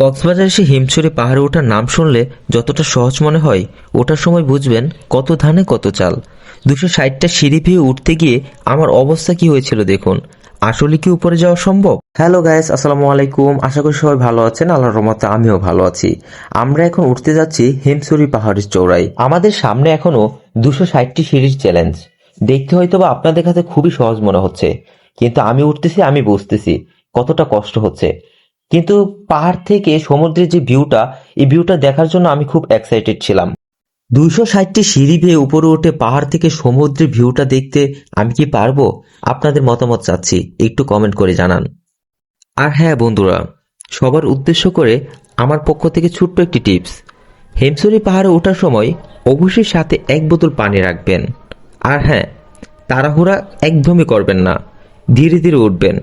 কক্সবাজার এসে হিমছড়ি পাহাড়ে ওঠার নাম শুনলে যতটা সহজ মনে হয়, ওঠার সময় বুঝবেন কত ধানে কত চাল। দুশো ষাটটা সিঁড়ি পেয়ে উঠতে গিয়ে আমার অবস্থা কি হয়েছিল দেখুন। আসলে কি উপরে যাওয়া সম্ভব? হ্যালো গাইস, আসসালামু আলাইকুম। আশা করি সবাই ভালো আছেন। আল্লাহর রহমতে আমিও ভালো আছি। আমরা এখন উঠতে যাচ্ছি হিমছড়ি পাহাড়ের চৌড়াই আমাদের সামনে এখনও দুশো ষাটটি সিঁড়ির চ্যালেঞ্জ দেখতে হয়তো বা আপনাদের কাছে খুবই সহজ মনে হচ্ছে। কিন্তু আমি উঠতেছি, আমি বুঝতেছি কতটা কষ্ট হচ্ছে। কিন্তু পাহাড় থেকে সমুদ্রের যে ভিউটা, এই ভিউটা দেখার জন্য আমি খুব এক্সাইটেড ছিলাম। দুইশো ষাটটি সিঁড়ি বেয়ে উপরে উঠে পাহাড় থেকে সমুদ্রের ভিউটা দেখতে আমি কি পারব? আপনাদের মতামত চাচ্ছি, একটু কমেন্ট করে জানান। আর হ্যাঁ বন্ধুরা, সবার উদ্দেশ্য করে আমার পক্ষ থেকে ছোট্ট একটি টিপস হেমসরি পাহাড়ে ওঠার সময় অবশ্যই সাথে এক বোতল পানি রাখবেন। আর হ্যাঁ তাড়াহুড়া একদমই করবেন না। ধীরে ধীরে উঠবেন।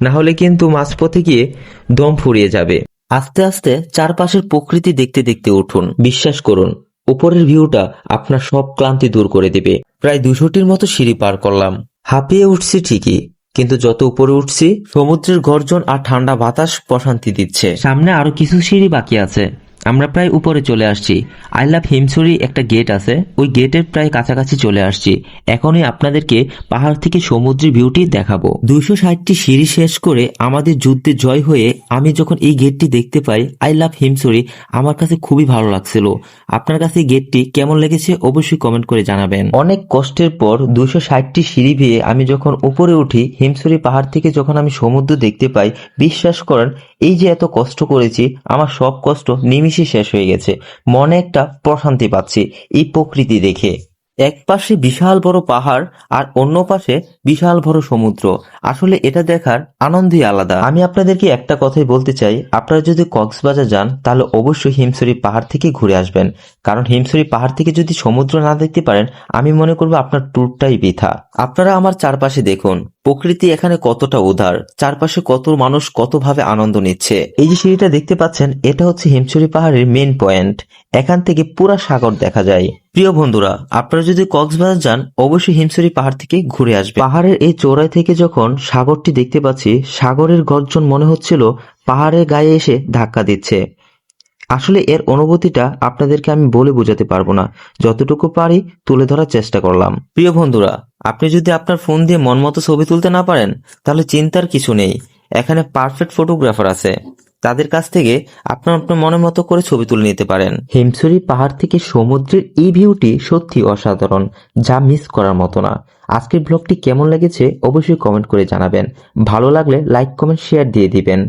না হলে কিন্তু মাঝপথে গিয়ে দম ফুরিয়ে যাবে। আস্তে আস্তে চারপাশের প্রকৃতি দেখতে দেখতে উঠুন। বিশ্বাস করুন উপরের ভিউটা আপনার সব ক্লান্তি দূর করে দেবে। প্রায় দুশোটির মতো সিঁড়ি পার করলাম। হাঁপিয়ে উঠছি ঠিকই কিন্তু যত উপরে উঠছি সমুদ্রের গর্জন আর ঠান্ডা বাতাস প্রশান্তি দিচ্ছে। সামনে আরও কিছু সিঁড়ি বাকি আছে। আমরা প্রায় উপরে চলে আসছি। আই লাভ হিমসরি একটা গেট আছে। ওই গেটের প্রায় কাছাকাছি চলে আসছি। এখনই আপনাদেরকে পাহাড় থেকে সমুদ্রের বিউটি দেখাবো। দুইশো ষাটটি সিঁড়ি শেষ করে আমাদের যুদ্ধে জয় হয়ে আমি যখন এই গেটটি দেখতে পাই আই লাভ হিমসরি আমার কাছে খুবই ভালো লাগছিল। আপনার কাছে গেটটি কেমন লেগেছে অবশ্যই কমেন্ট করে জানাবেন। অনেক কষ্টের পর দুইশো ষাটটি সিঁড়ি বেয়ে আমি যখন উপরে উঠি হিমসরি পাহাড় থেকে যখন আমি সমুদ্র দেখতে পাই, বিশ্বাস করেন, এই যে এত কষ্ট করেছি, আমার সব কষ্ট নিমিষে শেষ হয়ে গেছে। মনে একটা প্রশান্তি পাচ্ছি এই প্রকৃতি দেখে। এক পাশে বিশাল বড় পাহাড় আর অন্য পাশে বিশাল বড় সমুদ্র। আসলে এটা দেখার আনন্দই আলাদা। আমি আপনাদেরকে একটা কথাই বলতে চাই, আপনারা যদি কক্সবাজার যান, তাহলে অবশ্যই হিমসরি পাহাড় থেকে ঘুরে আসবেন। কারণ হিমসরি পাহাড় থেকে যদি সমুদ্র না দেখতে পারেন, আমি মনে করব আপনার ট্যুরটাই বৃথা। আপনারা আমার চারপাশে দেখুন। প্রকৃতি এখানে কতটা উদার? চারপাশে কত মানুষ কতভাবে আনন্দ নিচ্ছে? এই যে সিঁড়িটা দেখতে পাচ্ছেন, এটা হচ্ছে হিমছড়ি পাহাড়ের মেন পয়েন্ট এখান থেকে পুরা সাগর দেখা যায়। প্রিয় বন্ধুরা, আপনারা যদি কক্সবাজার যান, অবশ্যই হিমছড়ি পাহাড় থেকে ঘুরে আসবে পাহাড়ের এই চৌড়াই থেকে যখন সাগরটি দেখতে পাচ্ছি, সাগরের গর্জন মনে হচ্ছিল পাহাড়ের গায়ে এসে ধাক্কা দিচ্ছে। আসলে এর অনুভূতিটা আপনাদেরকে আমি বলে বোঝাতে পারব না। যতটুকু পারি তুলে ধরার চেষ্টা করলাম। প্রিয় বন্ধুরা, আপনি যদি আপনার ফোন দিয়ে মন মতো ছবি তুলতে না পারেন, তাহলে চিন্তার কিছু নেই। এখানে পারফেক্ট ফটোগ্রাফার আছে। তাদের কাছ থেকে আপনার আপনার মনের মতো করে ছবি তুলে নিতে পারেন। হিমছড়ি পাহাড় থেকে সমুদ্রের এই ভিউটি সত্যি অসাধারণ, যা মিস করার মতো না। আজকের ব্লগটি কেমন লেগেছে অবশ্যই কমেন্ট করে জানাবেন। ভালো লাগলে লাইক কমেন্ট শেয়ার দিয়ে দিবেন।